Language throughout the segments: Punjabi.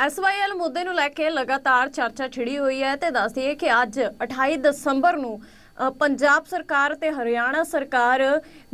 ਐਸਵਾਈਐਲ ਮੁੱਦੇ ਨੂੰ ਲੈ ਕੇ ਲਗਾਤਾਰ ਚਰਚਾ ਛਿੜੀ ਹੋਈ ਹੈ ਤੇ ਦੱਸਦੀ ਹੈ ਕਿ ਅੱਜ 28 ਦਸੰਬਰ ਨੂੰ ਪੰਜਾਬ ਸਰਕਾਰ ਤੇ ਹਰਿਆਣਾ ਸਰਕਾਰ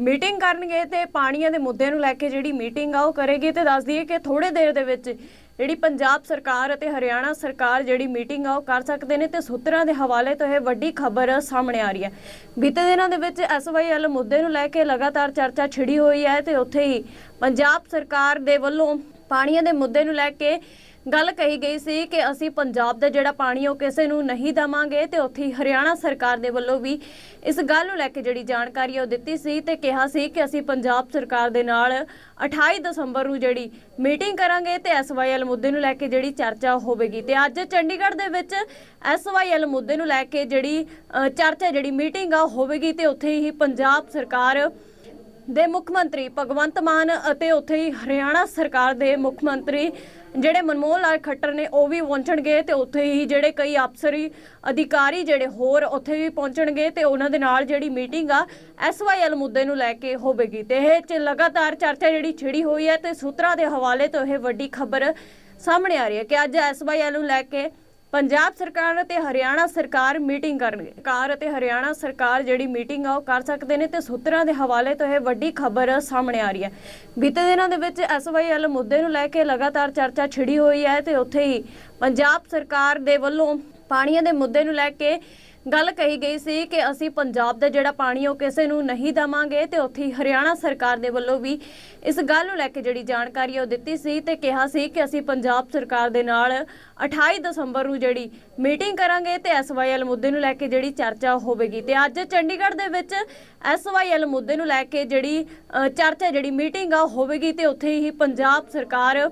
ਮੀਟਿੰਗ ਕਰਨਗੇ ਤੇ ਪਾਣੀਆਂ ਦੇ ਮੁੱਦੇ ਨੂੰ ਲੈ ਕੇ ਜਿਹੜੀ ਮੀਟਿੰਗ ਆ ਉਹ ਕਰੇਗੀ ਤੇ ਦੱਸਦੀ ਹੈ ਕਿ ਥੋੜੇ ਦੇਰ ਦੇ ਵਿੱਚ ਜਿਹੜੀ ਪੰਜਾਬ ਸਰਕਾਰ ਅਤੇ ਹਰਿਆਣਾ ਸਰਕਾਰ ਜਿਹੜੀ ਮੀਟਿੰਗ ਆ ਉਹ ਕਰ ਸਕਦੇ ਨੇ ਤੇ ਸੂਤਰਾਂ ਦੇ ਹਵਾਲੇ ਤੋਂ ਇਹ ਵੱਡੀ ਖਬਰ ਸਾਹਮਣੇ ਆ ਰਹੀ ਹੈ। ਬੀਤੇ ਦਿਨਾਂ ਦੇ ਵਿੱਚ ਐਸਵਾਈਐਲ ਮੁੱਦੇ ਨੂੰ ਲੈ ਕੇ ਲਗਾਤਾਰ ਚਰਚਾ ਛਿੜੀ ਹੋਈ ਹੈ ਤੇ ਉੱਥੇ ਹੀ ਪੰਜਾਬ ਸਰਕਾਰ ਦੇ ਵੱਲੋਂ ਪਾਣੀਆਂ ਦੇ ਮੁੱਦੇ ਨੂੰ ਲੈ ਕੇ ਗੱਲ ਕਹੀ ਗਈ ਸੀ ਕਿ ਅਸੀਂ ਪੰਜਾਬ ਦਾ ਜਿਹੜਾ ਪਾਣੀ ਉਹ ਕਿਸੇ ਨੂੰ ਨਹੀਂ ਦਵਾਂਗੇ ਤੇ ਉੱਥੇ ਹੀ ਹਰਿਆਣਾ ਸਰਕਾਰ ਦੇ ਵੱਲੋਂ ਵੀ ਇਸ ਗੱਲ ਨੂੰ ਲੈ ਕੇ ਜਿਹੜੀ ਜਾਣਕਾਰੀ ਉਹ ਦਿੱਤੀ ਸੀ ਤੇ ਕਿਹਾ ਸੀ ਕਿ ਅਸੀਂ ਪੰਜਾਬ ਸਰਕਾਰ ਦੇ ਨਾਲ 28 ਦਸੰਬਰ ਨੂੰ ਜਿਹੜੀ ਮੀਟਿੰਗ ਕਰਾਂਗੇ ਤੇ ਐਸਵਾਈਐਲ ਮੁੱਦੇ ਨੂੰ ਲੈ ਕੇ ਜਿਹੜੀ ਚਰਚਾ ਹੋਵੇਗੀ। ਤੇ ਅੱਜ ਚੰਡੀਗੜ੍ਹ ਦੇ ਵਿੱਚ ਐਸਵਾਈਐਲ ਮੁੱਦੇ ਨੂੰ ਲੈ ਕੇ ਜਿਹੜੀ ਚਰਚਾ ਜਿਹੜੀ ਮੀਟਿੰਗ ਆ ਹੋਵੇਗੀ ਤੇ ਉੱਥੇ ਹੀ ਪੰਜਾਬ ਸਰਕਾਰ ਦੇ ਮੁੱਖ ਮੰਤਰੀ ਭਗਵੰਤ ਮਾਨ ਅਤੇ ਉੱਥੇ ਹੀ ਹਰਿਆਣਾ ਸਰਕਾਰ ਦੇ ਮੁੱਖ ਮੰਤਰੀ ਜਿਹੜੇ ਮਨਮੋਹਨ ਲਾਲ ਖੱਟਰ ਨੇ, ਉਹ ਵੀ ਪਹੁੰਚਣਗੇ ਤੇ ਉੱਥੇ ਹੀ ਜਿਹੜੇ ਕਈ ਅਫਸਰੀ ਅਧਿਕਾਰੀ ਜਿਹੜੇ ਹੋਰ ਉੱਥੇ ਵੀ ਪਹੁੰਚਣਗੇ ਤੇ ਉਹਨਾਂ ਦੇ ਨਾਲ ਜਿਹੜੀ ਮੀਟਿੰਗ ਆ ਐਸਵਾਈਐਲ ਮੁੱਦੇ ਨੂੰ ਲੈ ਕੇ ਹੋਵੇਗੀ। ਤੇ ਇਹ ਚ ਲਗਾਤਾਰ ਚਰਚਾ ਜਿਹੜੀ ਛਿੜੀ ਹੋਈ ਹੈ ਤੇ ਸੂਤਰਾਂ ਦੇ ਹਵਾਲੇ ਤੋਂ ਇਹ ਵੱਡੀ ਖਬਰ ਸਾਹਮਣੇ ਆ ਰਹੀ ਹੈ ਕਿ ਅੱਜ ਐਸਵਾਈਐਲ ਨੂੰ ਲੈ ਕੇ ਪੰਜਾਬ ਸਰਕਾਰ ਅਤੇ ਹਰਿਆਣਾ ਸਰਕਾਰ ਮੀਟਿੰਗ ਕਰਨਗੇ। ਸਰਕਾਰ ਅਤੇ ਹਰਿਆਣਾ ਸਰਕਾਰ ਜਿਹੜੀ ਮੀਟਿੰਗ ਆ, ਉਹ ਕਰ ਸਕਦੇ ਨੇ ਤੇ ਸੂਤਰਾਂ ਦੇ ਹਵਾਲੇ ਤੋਂ ਇਹ ਵੱਡੀ ਖਬਰ ਸਾਹਮਣੇ ਆ ਰਹੀ ਹੈ। ਬੀਤੇ ਦਿਨਾਂ ਦੇ ਵਿੱਚ ਐਸਵਾਈਐਲ ਮੁੱਦੇ ਨੂੰ ਲੈ ਕੇ ਲਗਾਤਾਰ ਚਰਚਾ ਛਿੜੀ ਹੋਈ ਹੈ ਤੇ ਉੱਥੇ ਹੀ ਪੰਜਾਬ ਸਰਕਾਰ ਦੇ ਵੱਲੋਂ ਪਾਣੀਆਂ ਦੇ ਮੁੱਦੇ ਨੂੰ ਲੈ ਕੇ ਗੱਲ ਕਹੀ ਗਈ ਸੀ ਕਿ ਅਸੀਂ ਪੰਜਾਬ ਦਾ ਜਿਹੜਾ ਪਾਣੀ ਉਹ ਕਿਸੇ ਨੂੰ ਨਹੀਂ ਦਵਾਂਗੇ ਤੇ ਉੱਥੇ ਹੀ ਹਰਿਆਣਾ ਸਰਕਾਰ ਦੇ ਵੱਲੋਂ ਵੀ ਇਸ ਗੱਲ ਨੂੰ ਲੈ ਕੇ ਜਿਹੜੀ ਜਾਣਕਾਰੀ ਉਹ ਦਿੱਤੀ ਸੀ ਤੇ ਕਿਹਾ ਸੀ ਕਿ ਅਸੀਂ ਪੰਜਾਬ ਸਰਕਾਰ ਦੇ ਨਾਲ 28 ਦਸੰਬਰ ਨੂੰ ਜਿਹੜੀ ਮੀਟਿੰਗ ਕਰਾਂਗੇ ਤੇ ਐਸਵਾਈਐਲ ਮੁੱਦੇ ਨੂੰ ਲੈ ਕੇ ਜਿਹੜੀ ਚਰਚਾ ਹੋਵੇਗੀ। ਤੇ ਅੱਜ ਚੰਡੀਗੜ੍ਹ ਦੇ ਵਿੱਚ ਐਸਵਾਈਐਲ ਮੁੱਦੇ ਨੂੰ ਲੈ ਕੇ ਜਿਹੜੀ ਚਰਚਾ ਜਿਹੜੀ ਮੀਟਿੰਗ ਆ ਹੋਵੇਗੀ ਤੇ ਉੱਥੇ ਹੀ ਪੰਜਾਬ ਸਰਕਾਰ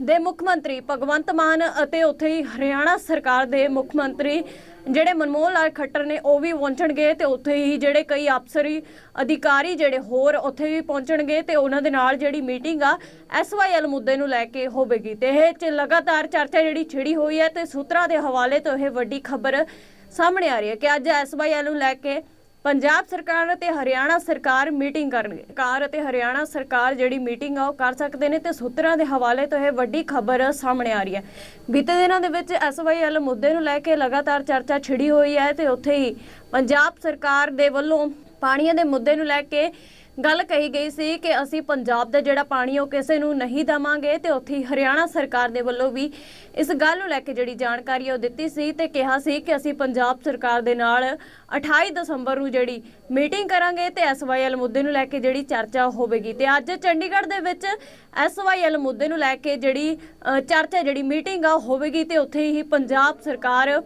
ਦੇ ਮੁੱਖ ਮੰਤਰੀ ਭਗਵੰਤ ਮਾਨ ਅਤੇ ਉੱਥੇ ਹੀ ਹਰਿਆਣਾ ਸਰਕਾਰ ਦੇ ਮੁੱਖ ਮੰਤਰੀ ਜਿਹੜੇ ਮਨਮੋਹਨ ਲਾਲ ਖੱਟਰ ਨੇ, ਉਹ ਵੀ ਪਹੁੰਚਣਗੇ ਤੇ ਉੱਥੇ ਹੀ ਜਿਹੜੇ ਕਈ ਅਫਸਰੀ ਅਧਿਕਾਰੀ ਜਿਹੜੇ ਹੋਰ ਉੱਥੇ ਵੀ ਪਹੁੰਚਣਗੇ ਤੇ ਉਹਨਾਂ ਦੇ ਨਾਲ ਜਿਹੜੀ ਮੀਟਿੰਗ ਆ ਐਸਵਾਈਐਲ ਮੁੱਦੇ ਨੂੰ ਲੈ ਕੇ ਹੋਵੇਗੀ। ਤੇ ਇਹ ਚ ਲਗਾਤਾਰ ਚਰਚਾ ਜਿਹੜੀ ਛਿੜੀ ਹੋਈ ਹੈ ਤੇ ਸੂਤਰਾਂ ਦੇ ਹਵਾਲੇ ਤੋਂ ਇਹ ਵੱਡੀ ਖਬਰ ਸਾਹਮਣੇ ਆ ਰਹੀ ਹੈ ਕਿ ਅੱਜ ਐਸਵਾਈਐਲ ਨੂੰ ਲੈ ਕੇ ਪੰਜਾਬ ਸਰਕਾਰ ਅਤੇ ਹਰਿਆਣਾ ਸਰਕਾਰ ਮੀਟਿੰਗ ਕਰਨਗੇ। ਸਰਕਾਰ ਅਤੇ ਹਰਿਆਣਾ ਸਰਕਾਰ ਜਿਹੜੀ ਮੀਟਿੰਗ ਆ, ਉਹ ਕਰ ਸਕਦੇ ਨੇ ਤੇ ਸੂਤਰਾਂ ਦੇ ਹਵਾਲੇ ਤੋਂ ਇਹ ਵੱਡੀ ਖਬਰ ਸਾਹਮਣੇ ਆ ਰਹੀ ਹੈ। ਬੀਤੇ ਦਿਨਾਂ ਦੇ ਵਿੱਚ ਐਸਵਾਈਐਲ ਮੁੱਦੇ ਨੂੰ ਲੈ ਕੇ ਲਗਾਤਾਰ ਚਰਚਾ ਛਿੜੀ ਹੋਈ ਹੈ ਤੇ ਉੱਥੇ ਹੀ ਪੰਜਾਬ ਸਰਕਾਰ ਦੇ ਵੱਲੋਂ ਪਾਣੀਆਂ ਦੇ ਮੁੱਦੇ ਨੂੰ ਲੈ ਕੇ ਗੱਲ ਕਹੀ ਗਈ ਸੀ ਕਿ ਅਸੀਂ ਪੰਜਾਬ ਦਾ ਜਿਹੜਾ ਪਾਣੀ ਉਹ ਕਿਸੇ ਨੂੰ ਨਹੀਂ ਦਵਾਂਗੇ ਤੇ ਉੱਥੇ ਹੀ ਹਰਿਆਣਾ ਸਰਕਾਰ ਦੇ ਵੱਲੋਂ ਵੀ ਇਸ ਗੱਲ ਨੂੰ ਲੈ ਕੇ ਜਿਹੜੀ ਜਾਣਕਾਰੀ ਉਹ ਦਿੱਤੀ ਸੀ ਤੇ ਕਿਹਾ ਸੀ ਕਿ ਅਸੀਂ ਪੰਜਾਬ ਸਰਕਾਰ ਦੇ ਨਾਲ 28 ਦਸੰਬਰ ਨੂੰ ਜਿਹੜੀ ਮੀਟਿੰਗ ਕਰਾਂਗੇ ਤੇ ਐਸਵਾਈਐਲ ਮੁੱਦੇ ਨੂੰ ਲੈ ਕੇ ਜਿਹੜੀ ਚਰਚਾ ਹੋਵੇਗੀ। ਤੇ ਅੱਜ ਚੰਡੀਗੜ੍ਹ ਦੇ ਵਿੱਚ ਐਸਵਾਈਐਲ ਮੁੱਦੇ ਨੂੰ ਲੈ ਕੇ ਜਿਹੜੀ ਚਰਚਾ ਜਿਹੜੀ ਮੀਟਿੰਗ ਆ ਹੋਵੇਗੀ ਤੇ ਉੱਥੇ ਹੀ ਪੰਜਾਬ ਸਰਕਾਰ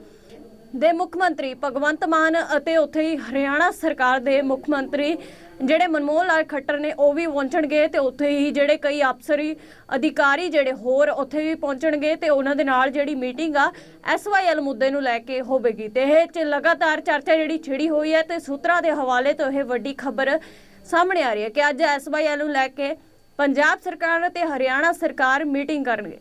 ਦੇ ਮੁੱਖ ਮੰਤਰੀ ਭਗਵੰਤ ਮਾਨ ਅਤੇ ਉੱਥੇ ਹੀ ਹਰਿਆਣਾ ਸਰਕਾਰ ਦੇ ਮੁੱਖ ਮੰਤਰੀ ਜਿਹੜੇ ਮਨਮੋਹਨ ਲਾਲ ਖੱਟਰ ਨੇ, ਉਹ ਵੀ ਪਹੁੰਚਣਗੇ ਤੇ ਉੱਥੇ ਹੀ ਜਿਹੜੇ ਕਈ ਅਫਸਰੀ ਅਧਿਕਾਰੀ ਜਿਹੜੇ ਹੋਰ ਉੱਥੇ ਵੀ ਪਹੁੰਚਣਗੇ ਤੇ ਉਹਨਾਂ ਦੇ ਨਾਲ ਜਿਹੜੀ ਮੀਟਿੰਗ ਆ ਐਸਵਾਈਐਲ ਮੁੱਦੇ ਨੂੰ ਲੈ ਕੇ ਹੋਵੇਗੀ। ਤੇ ਇਹ ਚ ਲਗਾਤਾਰ ਚਰਚਾ ਜਿਹੜੀ ਛਿੜੀ ਹੋਈ ਹੈ ਤੇ ਸੂਤਰਾਂ ਦੇ ਹਵਾਲੇ ਤੋਂ ਇਹ ਵੱਡੀ ਖਬਰ ਸਾਹਮਣੇ ਆ ਰਹੀ ਹੈ ਕਿ ਅੱਜ ਐਸਵਾਈਐਲ ਨੂੰ ਲੈ ਕੇ ਪੰਜਾਬ ਸਰਕਾਰ ਅਤੇ ਹਰਿਆਣਾ ਸਰਕਾਰ ਮੀਟਿੰਗ ਕਰਨਗੇ।